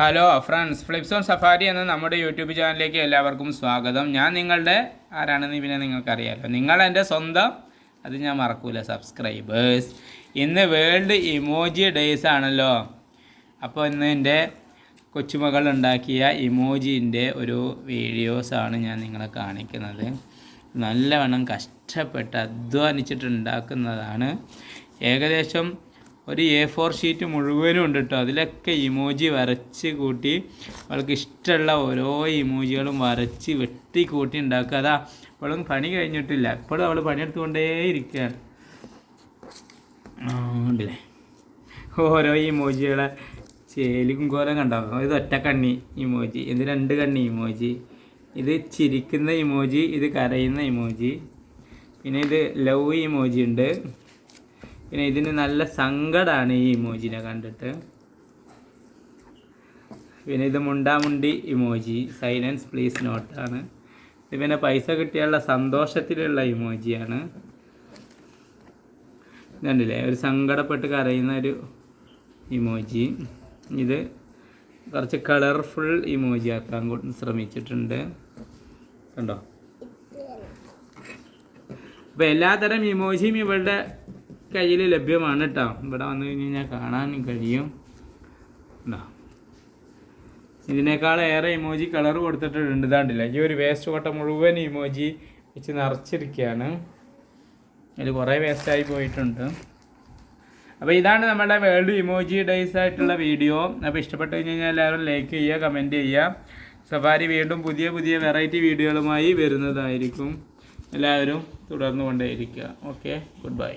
Hello friends ഫ്ലിപ്സോൺ safari എന്ന നമ്മുടെ YouTube ചാനലിലേക്ക് എല്ലാവർക്കും സ്വാഗതം. ഞാൻ നിങ്ങളുടെ ആരാണെന്ന് പിന്നെ നിങ്ങൾക്കറിയാമല്ലോ നിങ്ങൾ എന്റെ സ്വന്തം അത് ഞാൻ മറക്കൂല സബ്സ്ക്രൈബേഴ്സ് ഇന്ന് വേൾഡ് ഇമോജി ഡേയ്സ് ആണല്ലോ. അപ്പോൾ ഇന്ന് എന്റെ കൊച്ചുമകൾ ഉണ്ടാക്കിയ ഇമോജിന്റെ ഒരു വീഡിയോസാണ് ഞാൻ നിങ്ങളെ കാണിക്കുന്നത്. നല്ലവണ്ണം കഷ്ടപ്പെട്ട് അധ്വാനിച്ചിട്ടുണ്ടാക്കുന്നതാണ് ഏകദേശം ഒരു എ ഫോർ ഷീറ്റ് മുഴുവനും ഉണ്ട് കേട്ടോ അതിലൊക്കെ ഇമോജി വരച്ച് കൂട്ടി അവൾക്ക് ഇഷ്ടമുള്ള ഓരോ ഇമോജികളും വരച്ച് വെട്ടി കൂട്ടി ഉണ്ടാക്കുക. അതാ ഇപ്പോഴും പണി കഴിഞ്ഞിട്ടില്ല. ഇപ്പോഴും അവൾ പണിയെടുത്തുകൊണ്ടേ ഇരിക്കുകയാണ്. ഉണ്ടല്ലേ? ഓരോ ഇമോജികളെ ചേലിക്കും കോലം കണ്ടാവും ഇത് ഒറ്റ കണ്ണി ഇമോജി ഇത് രണ്ട് കണ്ണി ഇമോജി ഇത് ചിരിക്കുന്ന ഇമോജി ഇത് കരയുന്ന ഇമോജി പിന്നെ ഇത് ലവ് ഇമോജി ഉണ്ട്. പിന്നെ ഇതിന് നല്ല സങ്കടമാണ് ഈ ഇമോജിനെ കണ്ടിട്ട്. പിന്നെ ഇത് മുണ്ടാമുണ്ടി ഇമോജി. സൈലൻസ് പ്ലീസ് നോട്ടാണ്. ഇത് പിന്നെ പൈസ കിട്ടിയുള്ള സന്തോഷത്തിലുള്ള ഇമോജിയാണ്. കണ്ടില്ലേ? ഒരു സങ്കടപ്പെട്ട് കരയുന്ന ഒരു ഇമോജി. ഇത് കുറച്ച് കളർഫുൾ ഇമോജി ആക്കാൻ ശ്രമിച്ചിട്ടുണ്ട്. കണ്ടോ? അപ്പോൾ എല്ലാത്തരം ഇമോജിയും ഇവളുടെ കയ്യിൽ ലഭ്യമാണ് കേട്ടോ ഇവിടെ വന്നു കഴിഞ്ഞ് കഴിഞ്ഞാൽ കാണാനും കഴിയും. ഉണ്ടോ ഇതിനേക്കാൾ ഏറെ ഇമോജി കളർ കൊടുത്തിട്ടുണ്ട്. ഇതാണ്ടില്ല. ഈ ഒരു വേസ്റ്റ് കൊട്ട മുഴുവൻ ഇമോജി വെച്ച് നിറച്ചിരിക്കുകയാണ്. അതിൽ കുറേ വേസ്റ്റായി പോയിട്ടുണ്ട്. അപ്പോൾ ഇതാണ് നമ്മുടെ വേൾഡ് ഇമോജി ഡേയ്സ് ആയിട്ടുള്ള വീഡിയോ അപ്പോൾ ഇഷ്ടപ്പെട്ട് കഴിഞ്ഞ് കഴിഞ്ഞാൽ എല്ലാവരും ലൈക്ക് ചെയ്യുക കമന്റ് ചെയ്യുക. സഫാരി വീണ്ടും പുതിയ പുതിയ വെറൈറ്റി വീഡിയോകളുമായി വരുന്നതായിരിക്കും. എല്ലാവരും തുടർന്നു കൊണ്ടേയിരിക്കുക ഓക്കെ ഗുഡ് ബൈ